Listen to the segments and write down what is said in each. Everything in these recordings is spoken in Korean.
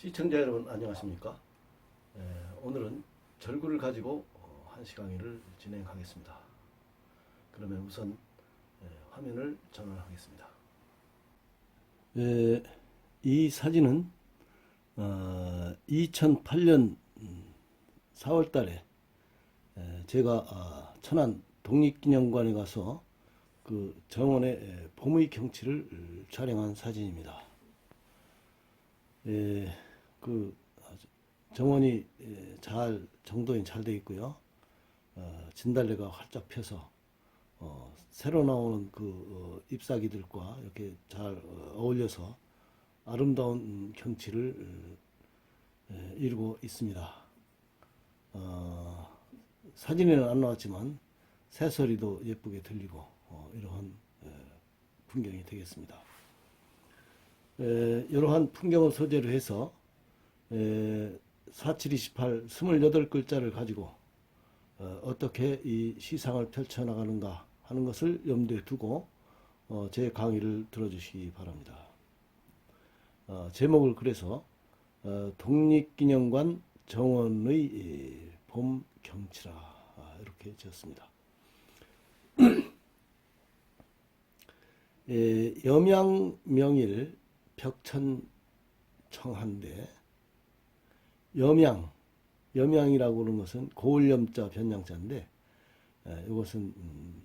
시청자 여러분 안녕하십니까? 에, 오늘은 절구를 가지고 어, 한시 강의를 진행하겠습니다. 그러면 우선 에, 화면을 전환하겠습니다. 에, 이 사진은 어, 2008년 4월달에 제가 아, 천안 독립기념관에 가서 그 정원의 에, 봄의 경치를 어, 촬영한 사진입니다. 예, 그 정원이 예, 잘 정돈이 잘돼 있고요. 어, 진달래가 활짝 펴서 어, 새로 나오는 그 어, 잎사귀들과 이렇게 잘 어, 어울려서 아름다운 경치를 어, 예, 이루고 있습니다. 어, 사진에는 안 나왔지만 새소리도 예쁘게 들리고 어, 이러한 예, 풍경이 되겠습니다. 에, 이러한 풍경을 소재로 해서 에, 4728 28글자를 가지고 어, 떻게 이 시상을 펼쳐나가는가 하는 것을 염두에 두고 어, 제 강의를 들어주시기 바랍니다. 어, 제목을 그래서 어, 독립기념관 정원의 이, 봄 경치라 아, 이렇게 지었습니다. 예, 염양 명일 벽천 청한데 염양 염양이라고 하는 것은 고을염자 변양자인데 에, 이것은 음,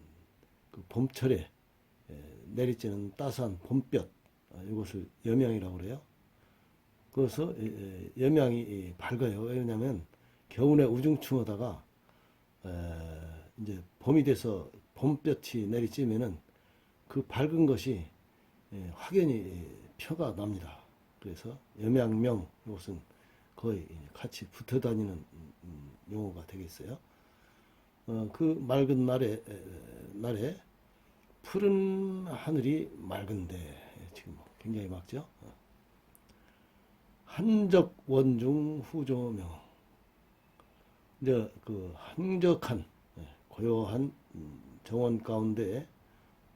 그 봄철에 에, 내리쬐는 따스한 봄볕 아, 이것을 염양이라고 그래요. 그래서 에, 에, 염양이 이, 밝아요. 왜냐하면 겨울에 우중충하다가 에, 이제 봄이 돼서 봄볕이 내리쬐면은 그 밝은 것이 예, 확연히 표가 납니다. 그래서 염양명 이것은 거의 같이 붙어 다니는 음, 음, 용어가 되겠어요. 어, 그 맑은 날에 에, 날에 푸른 하늘이 맑은데 예, 지금 굉장히 맑죠. 어. 한적 원중 후조명 이제 그 한적한 예, 고요한 음, 정원 가운데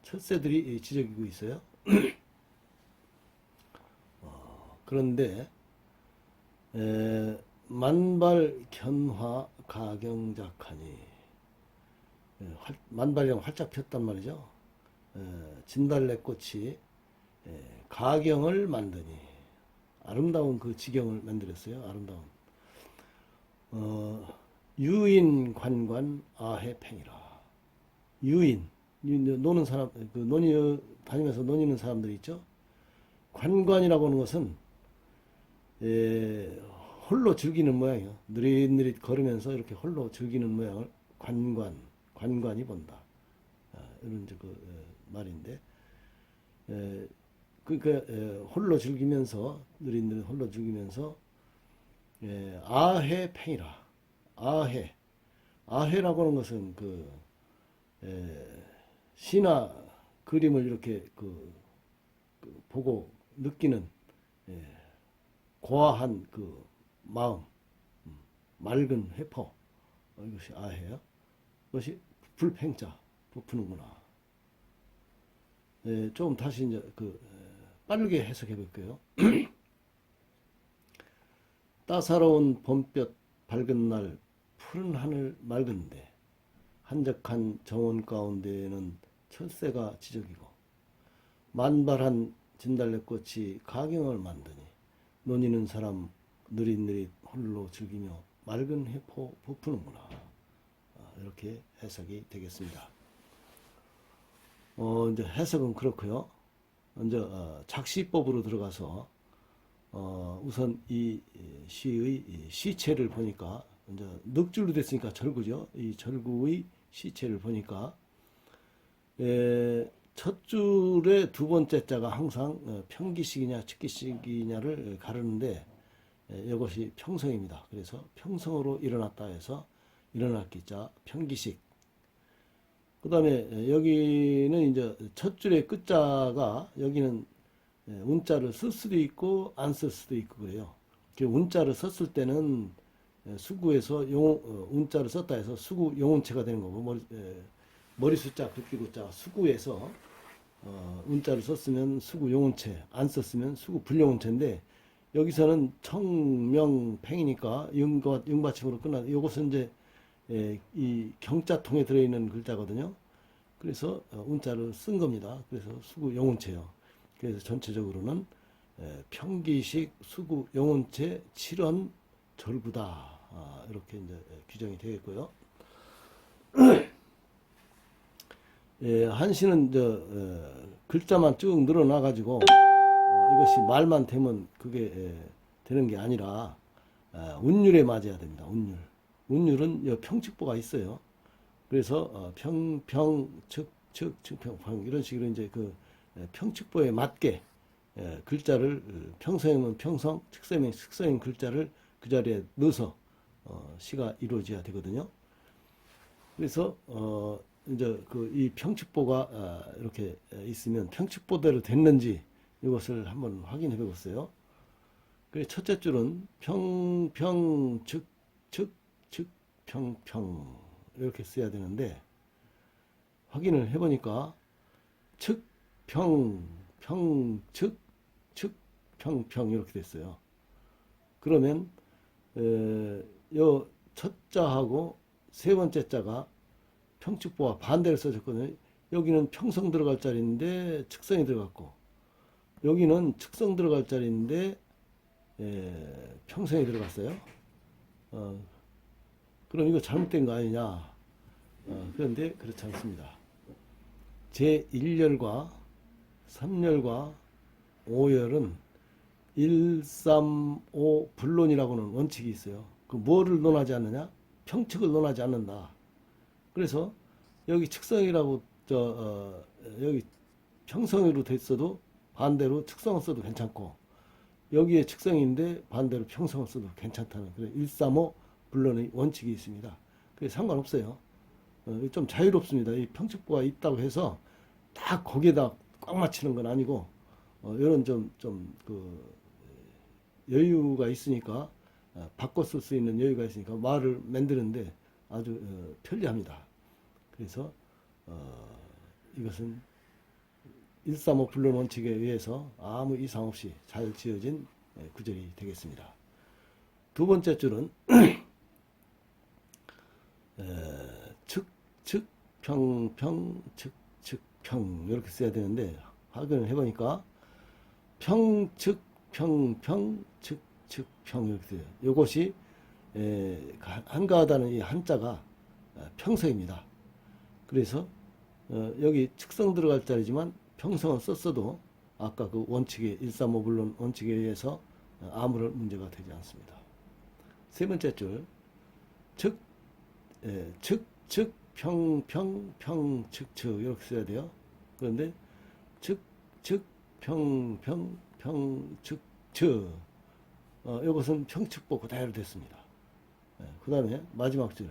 철새들이 지저귀고 있어요. 어, 그런데 에, 만발 견화 가경작하니 만발이랑 활짝 폈단 말이죠. 에, 진달래 꽃이 에, 가경을 만드니 아름다운 그 지경을 만들었어요. 아름다운 어, 유인 관관 아해팽이라 유인 유- 노는 사람 그 논이 다니면서 논이는 사람들 있죠. 관관이라고 하는 것은 에, 홀로 즐기는 모양이에요. 느릿느릿 걸으면서 이렇게 홀로 즐기는 모양을 관관 관관이 본다. 아, 이런 그 에, 말인데 에, 그러니까 에, 홀로 즐기면서 느릿느릿 홀로 즐기면서 에, 아해 팽이라 아해 아해라고 하는 것은 그 에, 시나 그림을 이렇게 그, 그 보고 느끼는 예, 고아한 그 마음, 음, 맑은 회포 어, 이것이 아해요. 그것이 불팽자 부푸는구나. 예, 조금 다시 이제 그 에, 빠르게 해석해 볼게요. 따사로운 봄볕 밝은 날 푸른 하늘 맑은데 한적한 정원 가운데에는 철새가 지저귀고 만발한 진달래꽃이 가경을 만드니 논이는 사람 느릿느릿 홀로 즐기며 맑은 해포 부푸는구나 아, 이렇게 해석이 되겠습니다. 어, 이제 해석은 그렇고요. 먼저 어, 작시법으로 들어가서 어, 우선 이 시의 이 시체를 보니까 이제 넉줄로 됐으니까 절구죠. 이 절구의 시체를 보니까 에, 첫 줄의 두 번째 자가 항상 어, 평기식이냐 측기식이냐를 가르는데 에, 이것이 평성입니다. 그래서 평성으로 일어났다 해서 일어날 기자 평기식. 그 다음에 여기는 이제 첫 줄의 끝자가 여기는 에, 운자를 쓸 수도 있고 안 쓸 수도 있고 그래요. 그 운자를 썼을 때는 에, 수구에서 용, 어, 운자를 썼다 해서 수구 용운체가 되는 거고 머리, 에, 머리 숫자 긋기고 자 수구에서 어, 운자를 썼으면 수구 용운체 안 썼으면 수구 불용운체인데 여기서는 청명팽이니까 영과 영받침으로 끝나. 이것은 이제 예, 이 경자통에 들어있는 글자거든요. 그래서 어, 운자를 쓴 겁니다. 그래서 수구 영혼체요. 그래서 전체적으로는 예, 평기식 수구 영혼체 칠원 절구다 아, 이렇게 이제 예, 규정이 되겠고요. 예, 한시는 저 어, 글자만 쭉 늘어나 가지고 어, 이것이 말만 되면 그게 예, 되는 게 아니라 아, 운율에 맞아야 됩니다. 운율. 운율은 여 평칙보가 있어요. 그래서 어, 평, 평, 측, 측, 측, 평, 평 이런 식으로 이제 그 예, 평칙보에 맞게 예, 글자를 어, 평성이면 평성, 측성이면 측성인 글자를 그 자리에 넣어서 어, 시가 이루어져야 되거든요. 그래서 어 이제 그 이 평칙보가 아, 이렇게 있으면 평칙보대로 됐는지 이것을 한번 확인해 보겠어요. 그 첫째 줄은 평, 평, 측, 측, 측, 평, 평 이렇게 써야 되는데 확인을 해보니까 측, 평, 평, 측, 측, 평, 평 이렇게 됐어요. 그러면 에, 요 첫자하고 세 번째 자가 평축보와 반대로 써졌거든요. 여기는 평성 들어갈 자리인데 측성이 들어갔고 여기는 측성 들어갈 자리인데 에, 평성이 들어갔어요. 어, 그럼 이거 잘못된 거 아니냐? 어, 그런데 그렇지 않습니다. 제 1열과 3열과 5열은 1, 3, 5 분론이라고는 원칙이 있어요. 그 뭐를 논하지 않느냐? 평측을 논하지 않는다. 그래서 여기 측성이라고 저 어, 여기 평성으로 됐어도 반대로 측성을 써도 괜찮고 여기에 측성인데 반대로 평성을 써도 괜찮다는 그런 135 분론의 원칙이 있습니다. 그게 상관없어요. 어, 좀 자유롭습니다. 이 평측보가 있다고 해서 딱 거기에다 꽉 맞추는 건 아니고 어, 이런 좀 좀 그 여유가 있으니까 어, 바꿔 쓸 수 있는 여유가 있으니까 말을 만드는데 아주 어, 편리합니다. 그래서 어, 이것은 135 분론 원칙에 의해서 아무 이상 없이 잘 지어진 예, 구절이 되겠습니다. 두 번째 줄은 에, 측, 측, 평, 평, 측, 측, 평 이렇게 써야 되는데 확인을 해보니까 평, 측, 평, 평, 측, 측, 평 이렇게 돼요. 이것이 한가하다는 이 한자가 어, 평성입니다. 그래서 어, 여기 측성 들어갈 자리지만 평성을 썼어도 아까 그 원칙에 135 물론 원칙에 의해서 어, 아무런 문제가 되지 않습니다. 세 번째 줄 측, 예, 측, 측, 평, 평, 평, 측, 측 이렇게 써야 돼요. 그런데 측, 측, 평, 평, 평, 측, 측 어, 이것은 평측보 그대로 됐습니다. 그 다음에 마지막 줄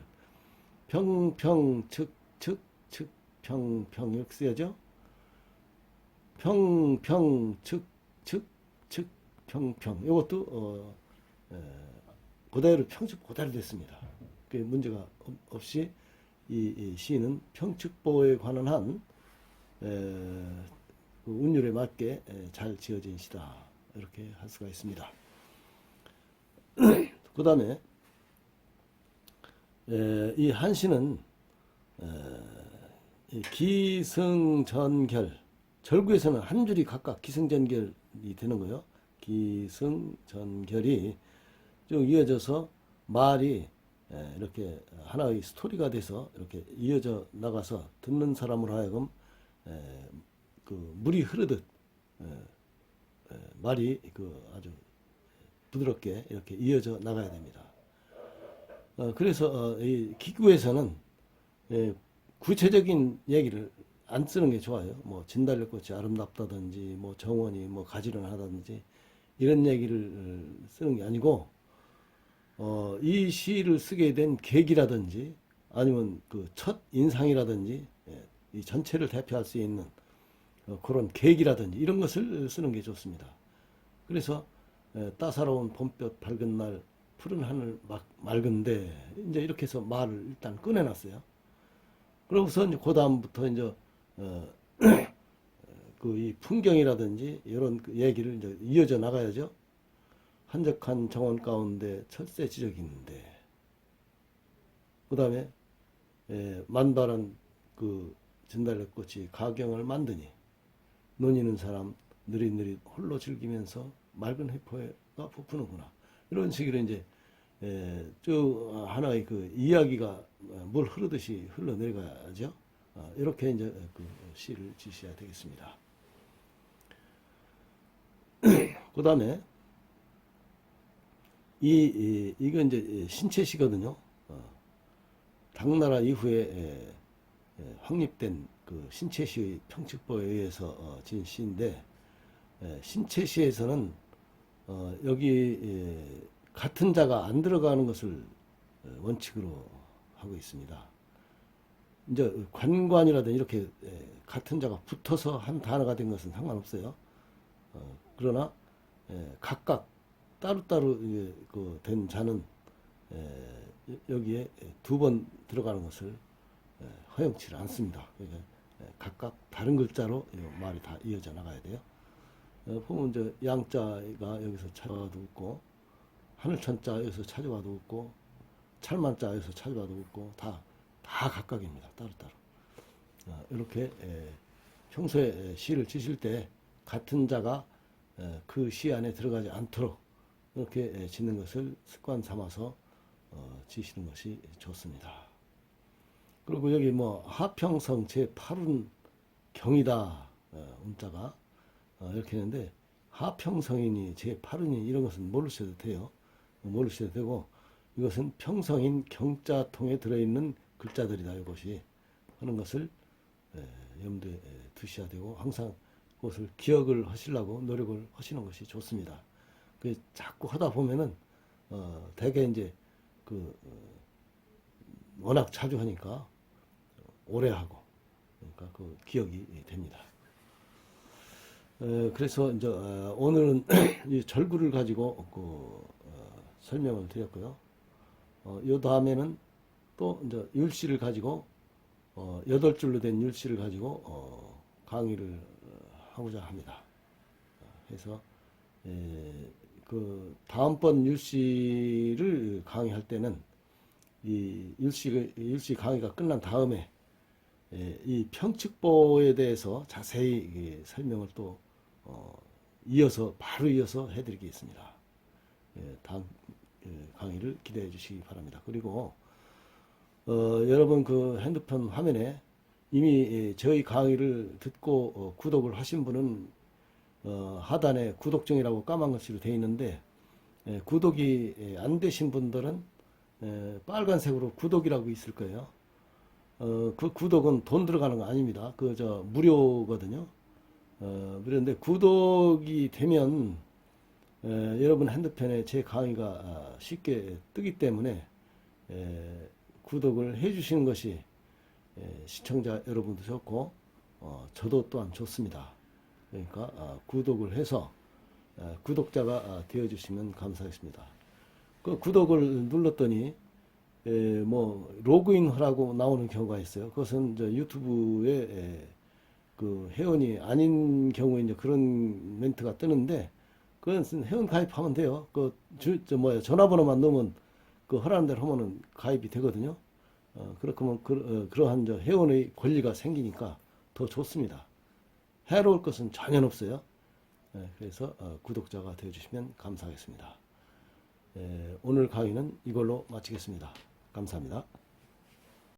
평, 평, 측, 평, 평 이렇게 써야죠. 평, 평, 측, 측, 측, 평, 평 이것도 어, 에, 그대로 평측 그대로 됐습니다. 그 문제가 없- 없이 이, 이 시는 평측보에 관한 한 에, 그 운율에 맞게 에, 잘 지어진 시다 이렇게 할 수가 있습니다. 그 다음에 이 한시는 에, 이 기승전결 절구에서는 한 줄이 각각 기승전결이 되는 거예요. 기승전결이 쭉 이어져서 말이 에, 이렇게 하나의 스토리가 돼서 이렇게 이어져 나가서 듣는 사람으로 하여금 에, 그 물이 흐르듯 말이 그 아주 부드럽게 이렇게 이어져 나가야 됩니다. 어, 그래서 어, 이 기구에서는 예, 구체적인 얘기를 안 쓰는 게 좋아요. 뭐 진달래꽃이 아름답다든지 뭐 정원이 뭐 가지런하다든지 이런 얘기를 어, 쓰는 게 아니고 어, 이 시를 쓰게 된 계기라든지 아니면 그 첫 인상이라든지 예, 이 전체를 대표할 수 있는 어, 그런 계기라든지 이런 것을 쓰는 게 좋습니다. 그래서 에, 따사로운 봄볕 밝은 날 푸른 하늘 막 맑은데 이제 이렇게 해서 말을 일단 꺼내놨어요. 그러고서 이제 그 다음부터 이제 어, 그 이 풍경이라든지 이런 그 얘기를 이제 이어져 나가야죠. 한적한 정원 가운데 철새 지적이 있는데 그 다음에 만발한 그 진달래꽃이 가경을 만드니 논이는 사람 느릿느릿 홀로 즐기면서 맑은 회포가 부푸는구나 이런 식으로 이제 에, 쭉 하나의 그 이야기가 물 흐르듯이 흘러내려가죠. 어, 이렇게 이제 그 시를 지셔야 되겠습니다. 그 다음에 이, 이 이거 이제 신체 시거든요. 어, 당나라 이후에 에, 에, 확립된 그 신체 시의 평칙보에 의해서 어, 진 시인데 에, 신체 시에서는 어, 여기 에, 같은 자가 안 들어가는 것을 어, 원칙으로 하고 있습니다. 이제 관관이라든 이렇게 에, 같은 자가 붙어서 한 단어가 된 것은 상관없어요. 어, 그러나 에, 각각 따로따로 이제 그된 자는 에, 여기에 두 번 들어가는 것을 에, 허용치 않습니다. 그러니까 에, 각각 다른 글자로 이 말이 다 이어져 나가야 돼요. 어, 보면 이제 양자가 여기서 찾아와도 있고 하늘천자 여기서 찾아와도 있고 찰만자 여기서 찾아와도 있고 다 다 각각입니다. 따로따로. 어, 이렇게 에, 평소에 에, 시를 치실 때 같은 자가 에, 그시 안에 들어가지 않도록 이렇게 에, 짓는 것을 습관 삼아서 어, 지시는 것이 좋습니다. 그리고 여기 뭐 하평성 제 8운 경이다 어, 운자가 어, 이렇게 했는데 하평성이니 제 8운이 이런 것은 모르셔도 돼요. 모르셔도 되고 이것은 평성인 경자통에 들어있는 글자들이다 이것이 하는 것을 에, 염두에 에, 두셔야 되고 항상 그것을 기억을 하시려고 노력을 하시는 것이 좋습니다. 그 자꾸 하다 보면은 어, 대개 이제 그 어, 워낙 자주 하니까 오래 하고 그러니까 그 기억이 됩니다. 에, 그래서 이제 어, 오늘은 이 절구를 가지고 그 어, 설명을 드렸고요. 어, 요 다음에는 또 이제 율시를 가지고 어, 여덟 줄로 된 율시를 가지고 어, 강의를 어, 하고자 합니다. 그래서 에, 그 다음번 율시를 강의할 때는 이 율시 율시 강의가 끝난 다음에 에, 이 평칙보에 대해서 자세히 이 설명을 또 어, 이어서 바로 이어서 해드리겠습니다. 예, 다음 예, 강의를 기대해 주시기 바랍니다. 그리고 어, 여러분 그 핸드폰 화면에 이미 예, 저희 강의를 듣고 어, 구독을 하신 분은 어, 하단에 구독 중이라고 까만 글씨로 되어 있는데 예, 구독이 예, 안 되신 분들은 예, 빨간색으로 구독이라고 있을 거예요. 어, 그 구독은 돈 들어가는 거 아닙니다. 그 저 무료거든요. 어, 그런데 구독이 되면 에, 여러분 핸드폰에 제 강의가 아, 쉽게 뜨기 때문에 에, 구독을 해주시는 것이 에, 시청자 여러분도 좋고 어, 저도 또한 좋습니다. 그러니까 아, 구독을 해서 아, 구독자가 아, 되어주시면 감사하겠습니다. 그 구독을 눌렀더니 에, 뭐 로그인 하라고 나오는 경우가 있어요. 그것은 저 유튜브에 에, 그 회원이 아닌 경우에 이제 그런 멘트가 뜨는데 그건 회원 가입하면 돼요. 그, 주, 저, 뭐야, 전화번호만 넣으면 그 허락하는 대로 하면은 가입이 되거든요. 어, 그렇게 하면 그, 어, 그러한 저 회원의 권리가 생기니까 더 좋습니다. 해로울 것은 전혀 없어요. 예, 그래서 어, 구독자가 되어주시면 감사하겠습니다. 예, 오늘 강의는 이걸로 마치겠습니다. 감사합니다.